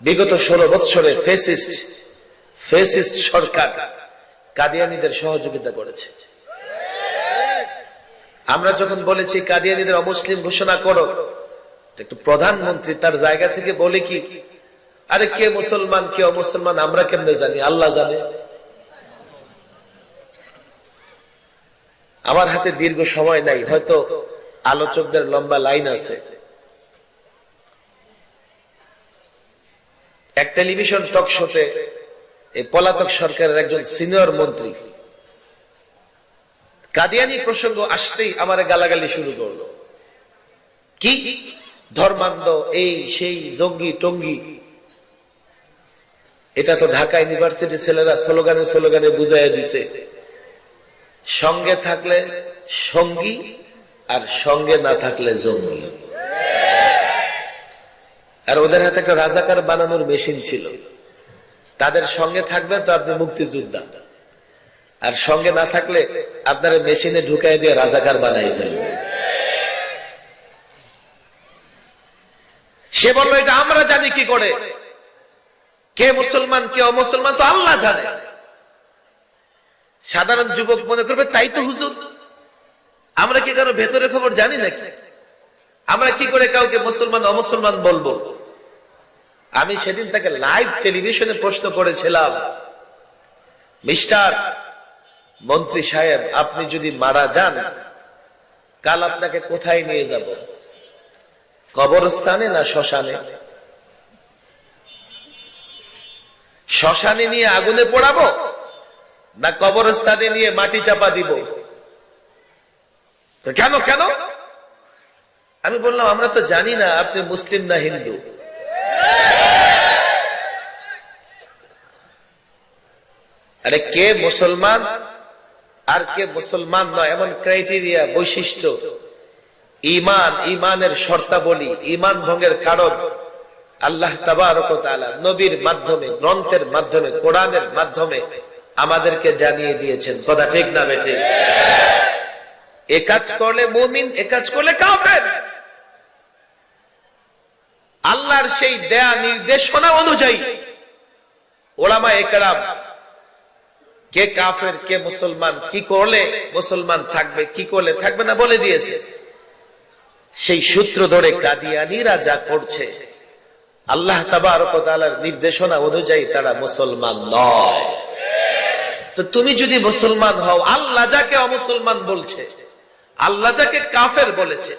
বিগত ষোলো বৎসরে ফেসিস্ট ফেসিস্ট সরকার কাদিয়ানিদের সহযোগিতা করেছে। আমরা যখন বলেছি, কাদিয়ানিদের অমুসলিম ঘোষণা করো একটু প্রধানমন্ত্রী তার জায়গা থেকে বলে কি, আরে কে মুসলমান, কে অমুসলমান, আমরা কেমনে জানি? আল্লাহ জানে। আমার হাতে দীর্ঘ সময় নাই, হয়তো আলোচকদের লম্বা লাইন আছে। এক টেলিভিশন টক শোতে এই পলাতক সরকারের একজন সিনিয়র মন্ত্রী কাদিয়ানি প্রসঙ্গ আসতেই আমার গালাগালি শুরু করল। কি ধর্মান্ধ এই সেই জঙ্গি টঙ্গি? এটা তো ঢাকা ইউনিভার্সিটির ছেলেরা স্লোগানে স্লোগানে বুঝাই দিছে। সঙ্গে থাকলে সঙ্গী আর সঙ্গে না থাকলে জঙ্গি। আর ওদের হাতে একটা রাজাকার বানানোর মেশিন ছিল। তাদের সঙ্গে থাকবেন তো আপনি মুক্তিযোদ্ধা। আর সঙ্গে না থাকলে আপনার মেশিনে ঢুকাই দিয়ে রাজাকার বানাই ফেলবে সে বলল, এটা আমরা জানি কি করে? কে মুসলমান, কে অমুসলমান তো আল্লাহ জানে। সাধারণ যুবক মনে করবে, তাই তো হুজুর। আমরা কি কারও ভেতরে খবর জানি নাকি? আমরা কি করে কাউকে মুসলমান, অমুসলমান বলব? আমি সেদিন তাকে লাইভ টেলিভিশনে প্রশ্ন করেছিলাম, মিস্টার, মন্ত্রী সাহেব, আপনি যদি মারা যান, কাল আপনাকে কোথায় নিয়ে যাব? কবরস্থানে না শ্মশানে? শ্মশানে নিয়ে আগুনে পোড়াবো না কবরস্থানে নিয়ে মাটি চাপা দিব? কেন কেন? আমি বললাম, আমরা তো জানি না, আপনি মুসলিম না হিন্দু। আরে কে মুসলমান আর কে মুসলমান নয়, এমন ক্রাইটেরিয়া বৈশিষ্ট্য। ইমান, ইমানের শর্তাবলী, ইমান ভঙ্গের কারণ। আল্লাহ নবীর মাধ্যমে, গ্রন্থের মাধ্যমে, কোরআনের মাধ্যমে আমাদেরকে জানিয়ে দিয়েছেন। কথা ঠিক না বেটে এ কাজ করলে মুমিন, এ কাজ করলে কাফের। আল্লাহর সেই দেয়া নির্দেশনা অনুযায়ী ওলামা একরাম কে কাফের, কে মুসলমান, কি করলে মুসলমান থাকবে, কি করলে থাকবে না বলে দিয়েছে। সেই সূত্র ধরে কাদিয়ানিরা যা করছে, আল্লাহ তাবার নির্দেশনা অনুযায়ী তারা মুসলমান নয়। তো তুমি যদি মুসলমান হও, আল্লাহ যাকে অমুসলমান বলছে, আল্লাহ যাকে কাফের বলেছে,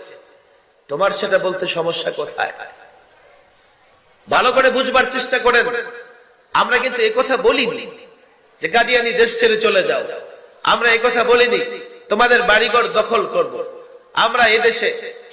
তোমার সেটা বলতে সমস্যা কোথায়? ভালো করে বুঝবার চেষ্টা করেন। আমরা কিন্তু কথা বলিনি। যে গাদিয়ানি দেশ ছেড়ে চলে যাও। আমরা এই কথা বলিনি, তোমাদের বাড়িঘর দখল করব। আমরা এদেশে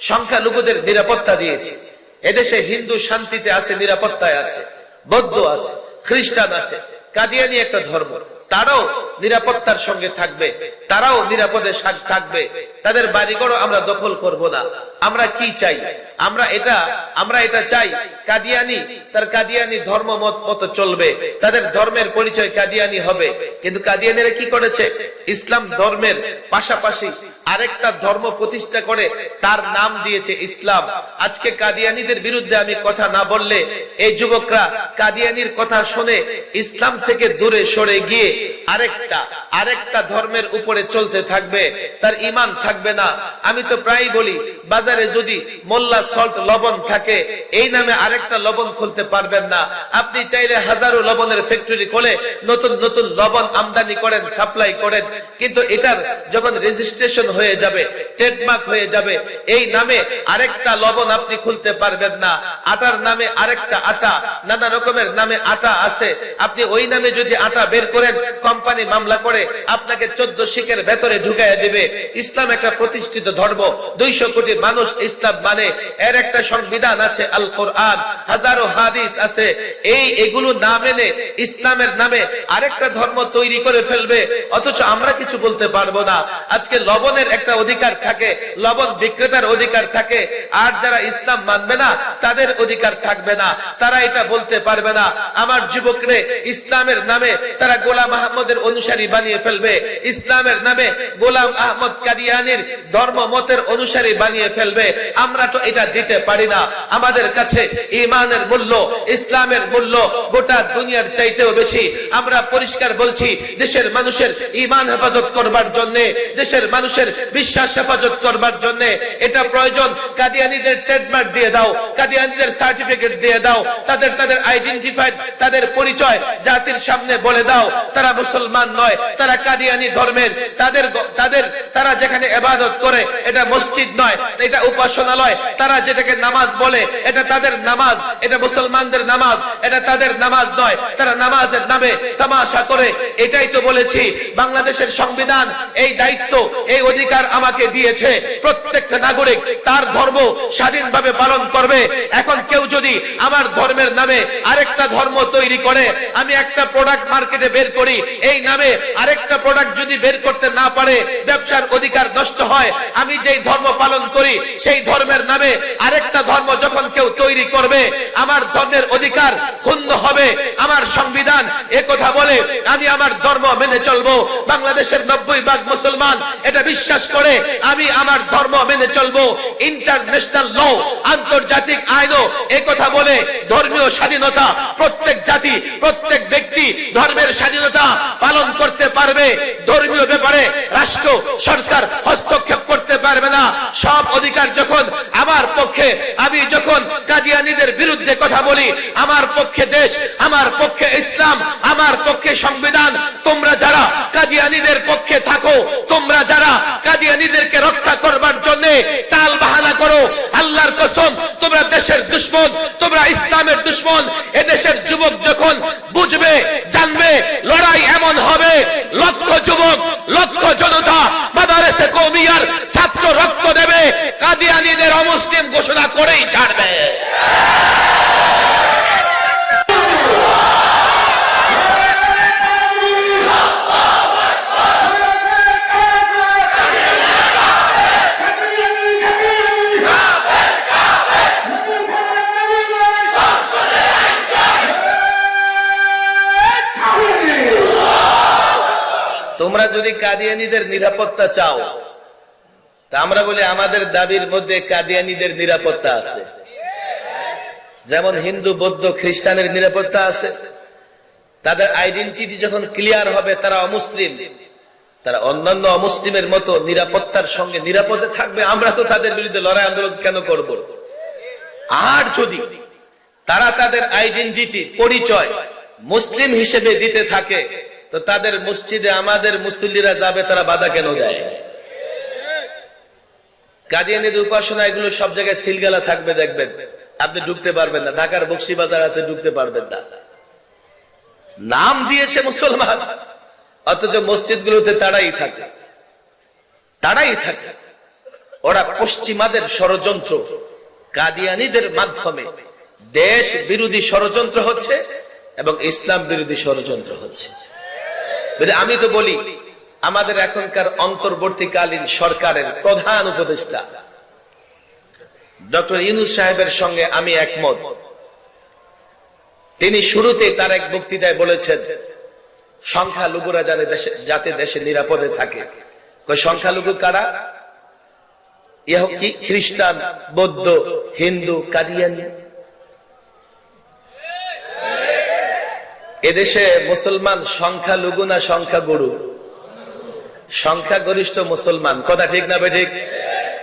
সংখ্যালঘুদের নিরাপত্তা দিয়েছি। এদেশে হিন্দু শান্তিতে আছে, নিরাপত্তায় আছে, বৌদ্ধ আছে, খ্রিস্টান আছে। কাদিয়ানি একটা ধর্ম। তারাও নিরাপত্তার সঙ্গে থাকবে, তারাও নিরাপদে থাকবে। তাদের বাড়িঘরও আমরা দখল করব না। আমরা কি চাই? আমরা এটা আমরা এটা চাই। কাদিয়ানি, তার কাদিয়ানি ধর্ম মত মত চলবে। তাদের ধর্মের পরিচয় কাদিয়ানি হবে। কিন্তু কাদিয়ানিরা কি করেছে? ইসলাম ধর্মের পাশাপাশি আরেকটা ধর্ম প্রতিষ্ঠা করে, তার নাম দিয়েছে ইসলাম। আজকে কাদিয়ানিদের বিরুদ্ধে আমি কথা না বললে, এই যুবকরা কাদিয়ানির কথা শুনে ইসলাম থেকে দূরে সরে গিয়ে আরেকটা আরেকটা ধর্মের উপরে চলতে থাকবে, তার ইমান থাকবে না। আমি তো প্রায় বলি, বাজারে যদি মোল্লা সল্ট লবণ থাকে, এই নামে আরেকটা লবণ খুলতে পারবেন না। আপনি চাইলে হাজারো লবণের ফ্যাক্টরি খোলে, নতুন নতুন লবণ আমদানি করেন সাপ্লাই করেন। কিন্তু এটার যখন রেজিস্ট্রেশন হয়ে যাবে ট্রেডমার্ক হয়ে যাবে। এই নামে আরেকটা লবণ আপনি খুলতে পারবেন না। আটার নামে আরেকটা আটা, নানা রকমের নামে আটা আছে। আপনি ওই নামে যদি আটা বের করেন কোম্পানি মামলা করে আপনাকে চোদ্দ শিখের ভেতরে ঢুকাই দিবে। ইসলাম একটা প্রতিষ্ঠিত ধর্ম। দুইশো কোটি মানুষ ইসলাম মানে। এর একটা সংবিধান আছে আল কোরআন হাজারো হাদিস আছে। এই এগুলো না মেনে ইসলামের নামে আরেকটা ধর্ম তৈরি করে ফেলবে। অথচ আমরা কিছু বলতে পারব না। আজকে লবণের লবণের একটা অধিকার থাকে, লবণ বিক্রেতার অধিকার থাকে। আর যারা ইসলাম মানবে না, তাদের অধিকার থাকবে না। তারা এটা বলতে পারবে না। আমার যুবকরে ইসলামের নামে তারা গোলাম আহমদের অনুসারী বানিয়ে ফেলবে। ইসলামের নামে গোলাম আহমদ কাদিয়ানির ধর্ম মতের অনুসারী বানিয়ে ফেলবে। আমরা তো এটা দিতে পারি না। আমাদের কাছে ইমানের মূল্য, ইসলামের মূল্য গোটা দুনিয়ার চাইতেও বেশি। আমরা পরিষ্কার বলছি, দেশের মানুষের ইমান হেফাজত করবার জন্য, দেশের মানুষের বিশ্বাস, হেফাজত করবার জন্য এটা প্রয়োজন। কাদিয়ানিদের ট্রেডমার্ক দিয়ে দাও, কাদিয়ানিদের সার্টিফিকেট দিয়ে দাও, তাদের তাদের আইডেন্টিফাইড তাদের পরিচয় জাতির সামনে বলে দাও। তারা মুসলমান নয়, তারা কাদিয়ানি ধর্মের। তাদের তাদের, তারা যেখানে এবাদত করে, এটা মসজিদ নয়, এটা উপাসনালয়। তারা যেটাকে নামাজ বলে, এটা তাদের নামাজ, এটা মুসলমানদের নামাজ, এটা তাদের নামাজ নয়, তারা নামাজের নামে তামাশা করে। এটাই তো বলেছি, বাংলাদেশের সংবিধান, এই দায়িত্ব, এই অধিকার আমাকে দিয়েছে। প্রত্যেকটা নাগরিক তার ধর্ম স্বাধীনভাবে পালন করবে। এখন কেউ যদি আমার ধর্মের নামে আরেকটা ধর্ম তৈরি করে, আমি একটা প্রোডাক্ট মার্কেটে বের করি, এই নামে আরেকটা প্রোডাক্ট যদি বের করতে না পারে, ব্যবসার অধিকার নষ্ট হয়, আমি যেই ধর্ম পালন করি, সেই ধর্মের নামে আরেকটা ধর্ম যখন কেউ তৈরি করবে, আমার ধর্মের অধিকার ক্ষুণ্ণ হবে। আমার সংবিধান কথা বলে, আমি আমার ধর্ম মেনে চলবো। বাংলাদেশের নব্বই ভাগ মুসলমান, এটা বিশ্বাস করে আমি আমার ধর্ম মেনে চলবো। ইন্টারন্যাশনাল ল আন্তর্জাতিক আইনও কথা বলে ধর্মীয় স্বাধীনতা, প্রত্যেক জাতি, প্রত্যেক ব্যক্তি ধর্মের স্বাধীনতা পালন করতে পারবে। ধর্মীয় ব্যাপারে রাষ্ট্র, সরকার হস্তক্ষেপ করতে পারবে না। সব অধিকার যখন আমার পক্ষে, আমি যখন কাদিয়ানিদের বিরুদ্ধে কথা বলি, আমার পক্ষে দেশ, আমার পক্ষে ইসলাম, আমার পক্ষে সংবিধান, তোমরা যারা কাদিয়ানিদের পক্ষে থাকো, তোমরা যারা কাদিয়ানিদেরকে রক্ষা করবার জন্য তাল বাহানা করো। আল্লাহর কসম, তোমরা দেশের দুশ্মন, তোমরা ইসলামের দুশ্মন। এদেশের যুবক যখন বুঝবে, জানবে, লড়াই এমন হবে, লক্ষ যুবক, লক্ষ জনতা মাদারেসে কৌমিয়ার ছাত্র রক্ত দেবে। কাদিয়ানিদের অমুসলিম ঘোষণা করেই যদি কাদিয়ানিদের নিরাপত্তা চাও, তা আমরা বলি আমাদের দাবির মধ্যে কাদিয়ানিদের নিরাপত্তা আছে। যেমন হিন্দু, বৌদ্ধ, খ্রিস্টানের নিরাপত্তা আছে। তাদের আইডেন্টিটি যখন ক্লিয়ার হবে, তারা অমুসলিম। তারা অন্যান্য অমুসলিমের মতো নিরাপত্তার সঙ্গে নিরাপদে থাকবে। আমরা তো তাদের বিরুদ্ধে লড়াই আন্দোলন কেন করব? আর যদি তারা তাদের আইডেন্টিটি পরিচয় মুসলিম হিসেবে দিতে থাকে তো তাদের মসজিদে আমাদের মুসল্লিরা যাবে, তারা বাধা কেন দেয়? উপাসনা, এগুলো সব জায়গায় সিলগালা থাকবে, দেখবেন। আপনি ঢুকতে পারবেন না। ঢাকার বক্সি বাজার আছে, ঢুকতে পারবেন না। নাম দিয়েছে মুসলমান, অথচ মসজিদ গুলোতে তারাই থাকে। তারাই থাকে। ওরা পশ্চিমাদের ষড়যন্ত্র। কাদিয়ানিদের মাধ্যমে দেশ বিরোধী ষড়যন্ত্র হচ্ছে এবং ইসলাম বিরোধী ষড়যন্ত্র হচ্ছে। আমি তো বলি, আমাদের এখনকার অন্তর্বর্তীকালীন সরকারের প্রধান উপদেষ্টা, ডক্টর ইউনুস সাহেবের সঙ্গে আমি একমত। তিনি শুরুতে তার এক বক্তৃতায় বলেছেন, সংখ্যালঘুরা জানে দেশে যাতে দেশে নিরাপদে থাকে। সংখ্যালঘু কারা? ইহ কি, খ্রিস্টান, বৌদ্ধ, হিন্দু, কাদিয়ানি? এদেশে মুসলমান সংখ্যালঘু না সংখ্যা গরু সংখ্যাগরিষ্ঠ মুসলমান। কথা ঠিক না ঠিক?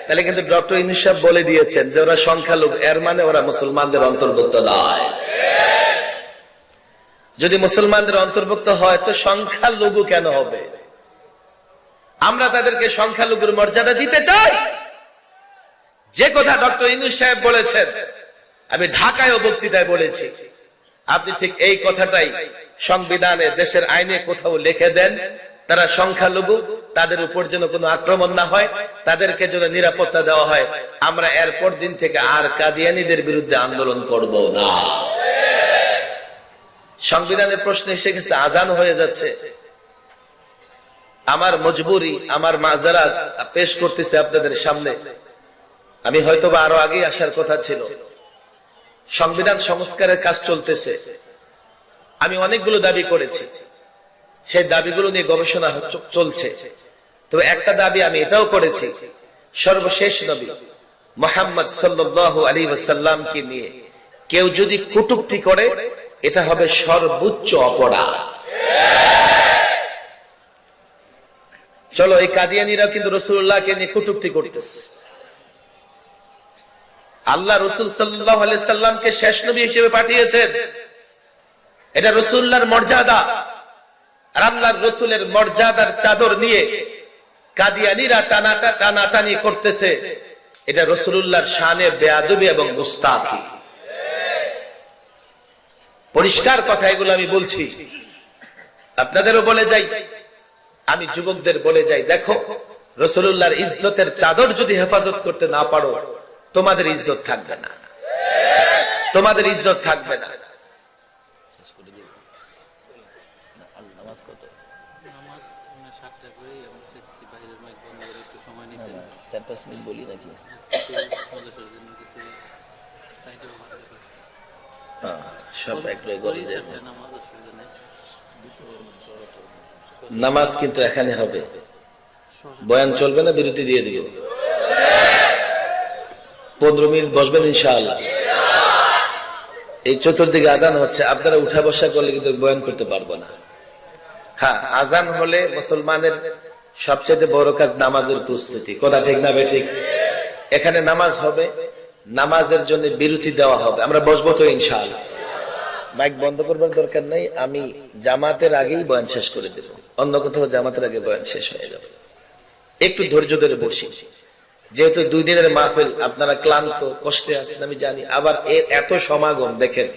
তাহলে কিন্তু ডক্টর ইনিসাব বলে দিয়েছেন যে ওরা সংখ্যালঘু, এর মানে ওরা মুসলমানদের অন্তর্ভুক্ত নয়। যদি মুসলমানদের অন্তর্ভুক্ত হয়, তো সংখ্যালঘু কেন হবে? আমরা তাদেরকে সংখ্যালঘুর মর্যাদা দিতে চাই। যে কথা ডক্টর ইনুস সাহেব বলেছেন, আমি ঢাকায় বক্তৃতায় বলেছি। আপনি ঠিক এই কথাটাই সংবিধানে দেশের আইনে কোথাও লিখে দেন, তারা সংখ্যালঘু, তাদের উপর যেন কোনো আক্রমণ না হয়, তাদেরকে যেন নিরাপত্তা দেওয়া হয়। আমরা এরপর দিন থেকে আর কাদিয়ানিদের বিরুদ্ধে আন্দোলন করব না। সংবিধানের প্রশ্ন এসে গেছে, আজান হয়ে যাচ্ছে। আমার মজবুরি, আমার মাজারাত পেশ করতেছে আপনাদের সামনে। আমি হয়তো আরও আগে আসার কথা ছিল। সংবিধান সংস্কারের কাজ চলতেছে। আমি অনেকগুলো দাবি করেছি। সেই দাবিগুলো নিয়ে গবেষণা চলছে। তবে একটা দাবি আমি এটাও করেছি। সর্বশেষ নবী মোহাম্মদ সাল্লাল্লাহু আলী ওয়াসাল্লামকে নিয়ে কেউ যদি কটূক্তি করে, এটা হবে সর্বোচ্চ অপরাধ। চলো, এই কাদিয়ানিরা কিন্তু রসুল্লাহকে নিয়ে কটূক্তি করতেছে। আল্লাহ রসুল সাল্লামকে শেষ নবী হিসেবে পাঠিয়েছেন। এটা রসুল্লাহর মর্যাদা। আর আল্লাহর রসুলের মর্যাদার চাদর নিয়ে কাদিয়ানিরা টানাটা টানাটানি করতেছে। এটা রসুল্লাহর শানে বেয়াদবি এবং মুস্তাফি পরিষ্কার কথা এগুলো আমি বলছি। আপনাদেরও বলে যাই, আমি যুবকদের বলে যাই, দেখো রসুল্লাহর ইজ্জতের চাদর যদি হেফাজত করতে না পারো তোমাদের ইজ্জত থাকবে না। তোমাদের ইজ্জত থাকবে না। নামাজ কিন্তু এখানে হবে। বয়ান চলবে না, বিরতি দিয়ে দিব। পনেরো মিনিট বসবেন ইনশাআল্লাহ। এই চতুর্দিকে আজান হচ্ছে, আপনারা উঠা বসা করলে কিন্তু বয়ান করতে পারব না। হ্যাঁ আজান হলে মুসলমানের সবচেয়ে বড় কাজ নামাজের প্রস্তুতি। কথা ঠিক না ঠিক? এখানে নামাজ হবে, নামাজের জন্য বিরতি দেওয়া হবে। আমরা বসবো তো ইনশাআল্লাহ। মাইক বন্ধ করবার দরকার নাই, আমি জামাতের আগেই বয়ান শেষ করে দেব। অন্য কোথাও জামাতের আগে বয়ান শেষ হয়ে যাবে। একটু ধৈর্য ধরে বসি। যেহেতু দুই দিনের মাহফিল আপনারা ক্লান্ত কষ্টে আছেন আমি জানি। আবার এর এত সমাগম দেখেন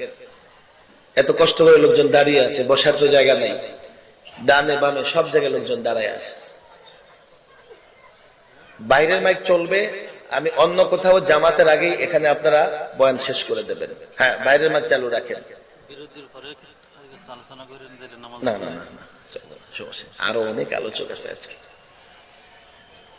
এত কষ্ট করে লোকজন দাঁড়িয়ে আছে বসার তো জায়গা নেই। ডানে বামে সব জায়গায় লোকজন দাঁড়ায় আছে। বাইরের মাইক চলবে আমি অন্য কোথাও জামাতের আগেই এখানে আপনারা বয়ান শেষ করে দেবেন। হ্যাঁ বাইরের মাইক চালু রাখেন। না না না। আরও অনেক আলোচক আছে আজকে।